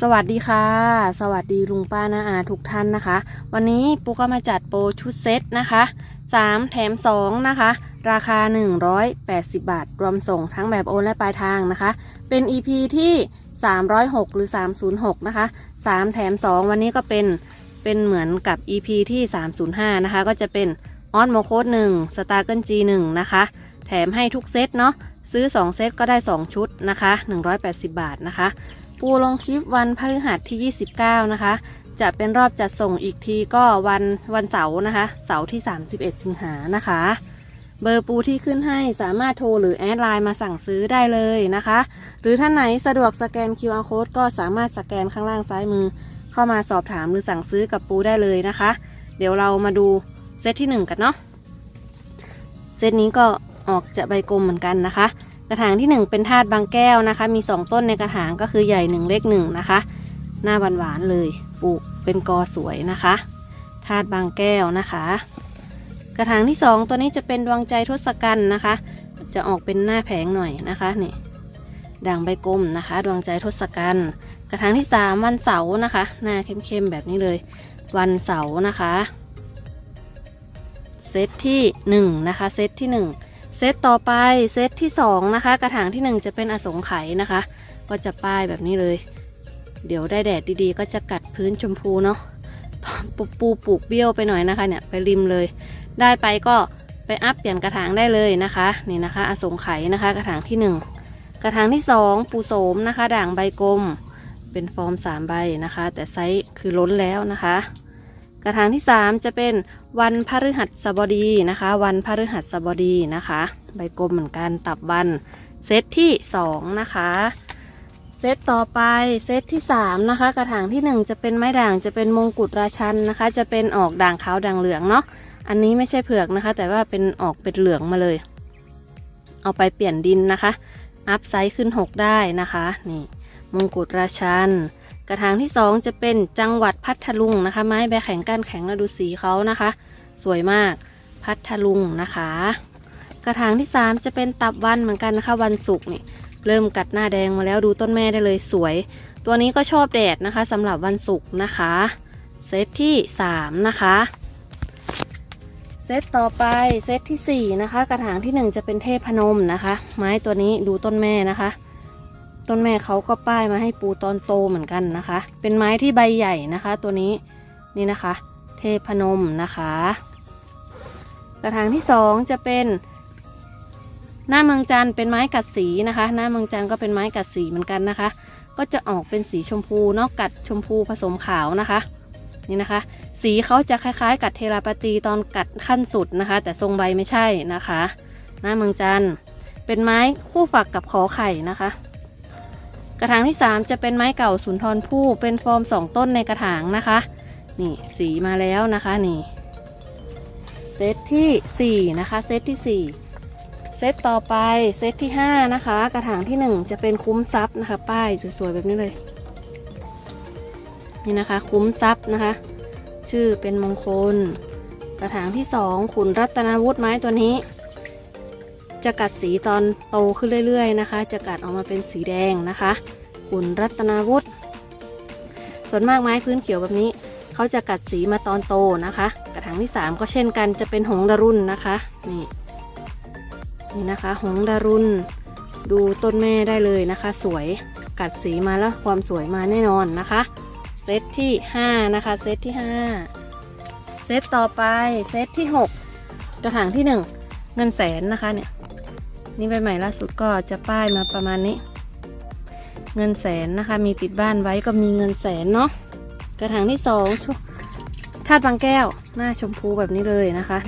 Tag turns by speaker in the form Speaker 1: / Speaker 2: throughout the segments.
Speaker 1: สวัสดีค่ะ สวัสดีลุงป้านาอาทุกท่านนะคะ วันนี้ปูก็มาจัดโปรชุดเซตนะคะ3แถม2นะคะ ราคา 180 บาท รวมส่งทั้งแบบโอนและปลายทางนะคะ เป็น EP ที่ 306 หรือ 306 นะคะ 3 แถม 2 วันนี้ก็เป็นเป็นเหมือนกับ EP ที่ 305 นะคะ ก็จะเป็นออนโมโคด1สตาร์เกิล G1 นะคะ แถมให้ทุกเซตเนาะซื้อ 2 เซตก็ได้ 2 ชุดนะคะ 180 บาทนะคะ ปูลงคลิปวันพฤหัสที่ 29 นะคะ จะเป็นรอบจัดส่งอีกทีก็วันวันเสาร์นะคะ เสาร์ที่ 31 สิงหานะคะ เบอร์ปูที่ขึ้นให้สามารถโทรหรือแอดไลน์มาสั่งซื้อได้เลยนะคะ หรือท่านไหนสะดวกสแกน QR code ก็สามารถสแกนข้างล่างซ้ายมือ เข้ามาสอบถามหรือสั่งซื้อกับปูได้เลยนะคะ เดี๋ยวเรามาดูเซตที่ 1 กันเนาะเซตนี้ก็ออกจะใบกลมเหมือนกันนะคะ กระถางที่ 1 เป็นธาตุบางแก้วนะคะ มี 2 ต้นในกระถางก็คือใหญ่ 1 เล็ก1นะคะ หน้าหวานๆเลยปลูกเป็นกอสวยนะคะธาตุบางแก้วนะคะ กระถางที่ 2 ตัวนี้จะเป็นดวงใจทศกัณฐ์นะคะ จะออกเป็นหน้าแผงหน่อยนะคะนี่ด่างใบกลมนะคะ ดวงใจทศกัณฐ์กระถางที่ 3 วันเสาร์นะคะ หน้าเข้มๆแบบนี้เลย วันเสาร์นะคะเซตที่1นะคะเซตที่ 1 เซตต่อไปเซตที่ 2 นะคะ กระถางที่ 1 จะเป็นอสงไขยนะคะ ก็จะป้ายแบบนี้เลย เดี๋ยวได้แดดดีๆ ก็จะกัดพื้นชมพูเนาะปูปูปลูกเบี้ยวไปหน่อยนะคะเนี่ยไปริมเลย ได้ไปก็ไปอัพเปลี่ยนกระถางได้เลยนะคะนี่นะคะ อสงไขยนะคะ กระถางที่ 1 กระถางที่ 2 ปูโสมนะคะ ด่างใบกลม เป็นฟอร์ม3ใบนะคะ แต่ไซส์คือล้นแล้วนะคะ กระถางที่ 3 จะเป็นวันพฤหัสบดีนะคะ วันพฤหัสบดีนะคะ ใบกลมเหมือนกันตับวันเซตที่ 2 นะคะเซตต่อไปเซตที่ 3 นะคะ กระถางที่ 1 จะเป็นไม้ด่างจะเป็นมงกุฎราชันนะคะ จะเป็นออกด่างขาวด่างเหลืองเนาะอันนี้ไม่ใช่เผือกนะคะ แต่ว่าเป็นออกเป็นเหลืองมาเลย เอาไปเปลี่ยนดินนะคะ อัพไซส์ขึ้น 6 ได้นะคะ นี่มงกุฎราชัน กระถางที่ 2 จะเป็นจังหวัดพัทลุงนะคะ ไม้ใบแข็งก้านแข็งแล้วดูสีเขานะคะ สวยมากพัทลุงนะคะ กระถางที่ 3 จะเป็นตับวันเหมือนกันนะคะวันศุกร์นี่เริ่มกัดหน้าแดงมาแล้วดูต้นแม่ได้เลยสวย ตัวนี้ก็ชอบแดดนะคะสำหรับวันศุกร์นะคะเซตที่3นะคะเซตต่อไปเซตที่4นะคะ กระถางที่ 1 จะเป็นเทพพนมนะคะ ไม้ตัวนี้ดูต้นแม่นะคะ ต้นแม่เขาก็ป้ายมาให้ปูตอนโตเหมือนกันนะคะ เป็นไม้ที่ใบใหญ่นะคะ ตัวนี้นี่นะคะ เทพนมนะคะ กระถางที่2จะเป็นหน้าเมืองจันเป็นไม้กัดสีนะคะ หน้าเมืองจันก็เป็นไม้กัดสีเหมือนกันนะคะ ก็จะออกเป็นสีชมพูนอกกัดชมพูผสมขาวนะคะ นี่นะคะ สีเขาจะคล้ายๆ กัดเทราปาตีตอนกัดขั้นสุดนะคะ แต่ทรงใบไม่ใช่นะคะ หน้าเมืองจันเป็นไม้คู่ฝักกับขอไข่นะคะ ระถางที่ 3 จะเป็นไม้เก่าสุนทรภู่เป็นฟอร์ม 2 ต้นในกระถางนะคะ นี่สีมาแล้วนะคะนี่เซตที่ 4 นะคะ เซตที่ 4 เซตต่อไปเซตที่ 5 นะคะ กระถางที่ 1 จะเป็นคุ้มทรัพย์นะคะ ป้ายสวยๆ แบบนี้เลย นี่นะคะ คุ้มทรัพย์นะคะ ชื่อเป็นมงคล กระถางที่ 2 ขุนรัตนาวุฒิไม้ตัวนี้ จะกัดสีตอนโตขึ้นเรื่อยๆนะคะ จะกัดออกมาเป็นสีแดงนะคะ ขุนรัตนาวุฒิส่วนมากไม้พื้นเขียวแบบนี้ เขาจะกัดสีมาตอนโตนะคะ กระถางที่ 3 ก็เช่นกันจะเป็นหงส์ดารุนนะคะนี่นี่นะคะ หงส์ดารุนดูต้นแม่ได้เลยนะคะ สวยกัดสีมาแล้วความสวยมาแน่นอนนะคะ เซตที่ 5 นะคะ เซตที่ 5 เซตต่อไปเซตที่ 6 กระถางที่ 1 เงินแสนนะคะเนี่ย นี่ใบใหม่ล่าสุดก็จะป้ายมาประมาณนี้ เงินแสนนะคะ มีติดบ้านไว้ก็มีเงินแสนเนาะกระถางที่สองธาตุบางแก้ว หน้าชมพูแบบนี้เลยนะคะ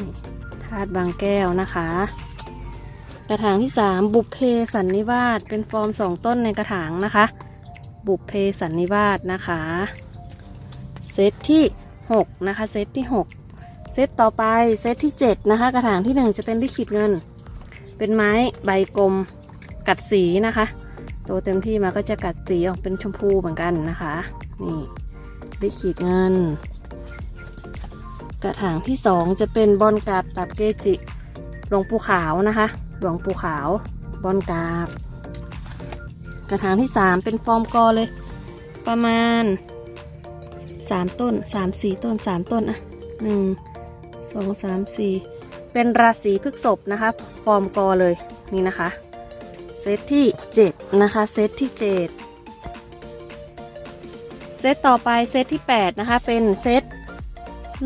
Speaker 1: ธาตุบางแก้วนะคะ กระถางที่สามบุพเพสันนิวาสเป็นฟอร์มสองต้นในกระถางนะคะ บุพเพสันนิวาสนะคะเซตที่หกนะคะเซตที่หกเซตต่อไปเซตที่เจ็ดนะคะ กระถางที่หนึ่งจะเป็นลิขิตเงิน เป็นไม้ใบกลมกัดสีนะคะ โตเต็มที่มาก็จะกัดสีออกเป็นชมพูเหมือนกันนะคะ นี่ลิขิตเงิน กระถางที่สองจะเป็นบอนกาบตับเกจิ หลวงปู่ขาวนะคะ หลวงปู่ขาวบอนกาบ กระถางที่สามเป็นฟอร์มกอเลย ประมาณสามต้นสามสี่ต้นสามต้นอะหนึ่งสองสามสี่ เป็นราศีพฤกษภนะคะฟอร์มกอเลยนี่นะคะ เซตที่เจ็ดนะคะ เซตที่เจ็ดเซตต่อไปเซตที่แปดนะคะ เป็นเซต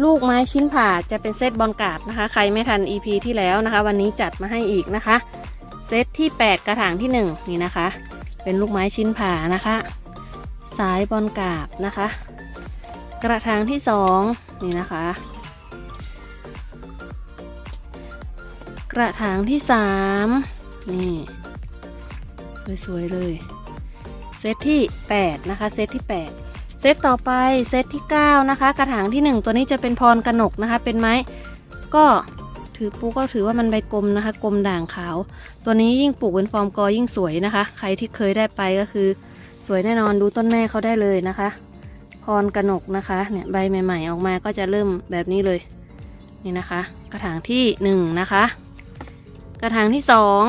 Speaker 1: ลูกไม้ชิ้นผ่าจะเป็นเซตบอลกราบนะคะ ใครไม่ทัน EP ที่แล้วนะคะ วันนี้จัดมาให้อีกนะคะ เซตที่ 8 กระถางที่ 1 นี่นะคะ เป็นลูกไม้ชิ้นผ่านะคะ สายบอลกราบนะคะ กระถางที่ 2 นี่นะคะ กระถางที่3นี่สวยๆเลยเซตที่ 8 นะคะ เซตที่ 8 เซตต่อไปเซตที่ 9 นะคะ กระถางที่ 1 ตัวนี้จะเป็นพรกระหนกนะคะ เป็นไม้ก็ถือปูก็ถือว่ามันใบกลมนะคะกลมด่างขาว ตัวนี้ยิ่งปลูกเป็นฟอร์มกอยิ่งสวยนะคะ ใครที่เคยได้ไปก็คือ สวยแน่นอนดูต้นแม่เขาได้เลยนะคะ พรกระหนกนะคะเนี่ยใบใหม่ ๆ ออกมาก็จะเริ่มแบบนี้เลยนี่นะคะ กระถางที่หนึ่งนะคะ กระถางที่สอง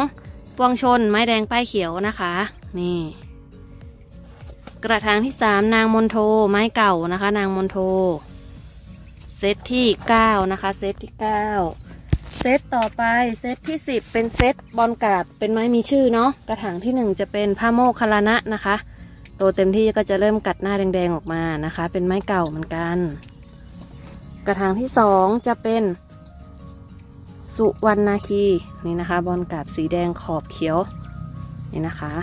Speaker 1: ปวงชนไม้แดงป้ายเขียวนะคะ นี่ กระถางที่สามนางมนโทไม้เก่านะคะ นางมนโทเซตที่เก้านะคะ เซตที่เก้าเซตต่อไปเซตที่10เป็นเซตบอลกราบเป็นไม้มีชื่อเนาะกระถางที่1จะเป็นผ้าโมกคารานะนะคะโตเต็มที่ก็จะเริ่มกัดหน้าแดงๆออกมานะคะ เป็นไม้เก่าเหมือนกัน กระถางที่2จะเป็น สุวรรณาคีนี่นะคะ บอลกราบสีแดงขอบเขียวนี่นะคะ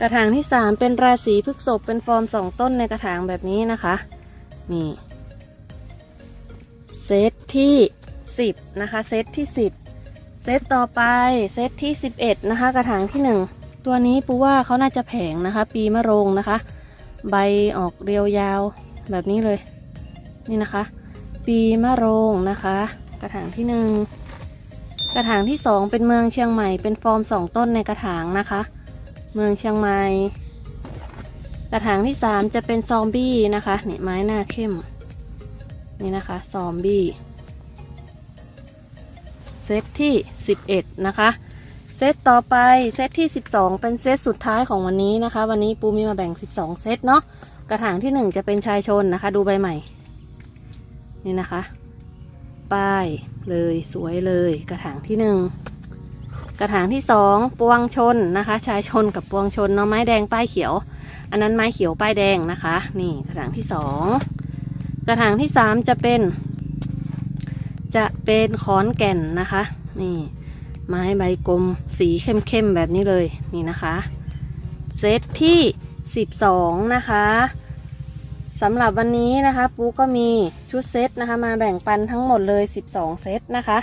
Speaker 1: กระถางที่3เป็นราศีพฤษภเป็นฟอร์มสองต้นในกระถางแบบนี้นะคะ นี่เซตที่10นะคะเซตที่10เซตต่อไปเซตที่11นะคะ กระถางที่1ตัวนี้ปูว่าเขาน่าจะแผงนะคะ ปีมะโรงนะคะ ใบออกเรียวยาวแบบนี้เลย นี่นะคะ ปีมะโรงนะคะ กระถางที่1กระถางที่2เป็นเมืองเชียงใหม่เป็นฟอร์ม2ต้นในกระถางนะคะ เมืองเชียงใหม่ กระถางที่3จะเป็นซอมบี้นะคะนี่ไม้หน้าเข้มนี่นะคะซอมบี้เซตที่ 11 นะคะ เซตต่อไปเซตที่ 12 เป็นเซตสุดท้ายของวันนี้นะคะ วันนี้ปูมีมาแบ่ง 12 เซตเนาะกระถางที่ 1 จะเป็นชายชนนะคะ ดูใบใหม่ นี่นะคะ ป้ายเลยสวยเลยกระถางที่1กระถางที่2ปวงชนนะคะ ชายชนกับปวงชนเนาะไม้แดงป้ายเขียว อันนั้นไม้เขียวป้ายแดงนะคะ นี่กระถางที่2กระถางที่สามจะเป็น จะเป็นขอนแก่นนะคะ นี่ ไม้ใบกลมสีเข้มๆแบบนี้เลยนี่นะคะ เซตที่12นะคะ สำหรับวันนี้นะคะ ปูก็มีชุดเซตนะคะ มาแบ่งปันทั้งหมดเลย 12 เซตนะคะ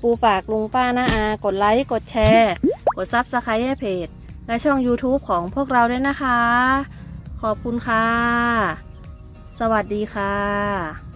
Speaker 1: ปูฝากลุงป้าน้าอา กดไลค์ กดแชร์ กดซับสไครต์ให้เพจ และช่อง YouTube ของพวกเราด้วยนะคะ ขอบคุณค่ะ สวัสดีค่ะ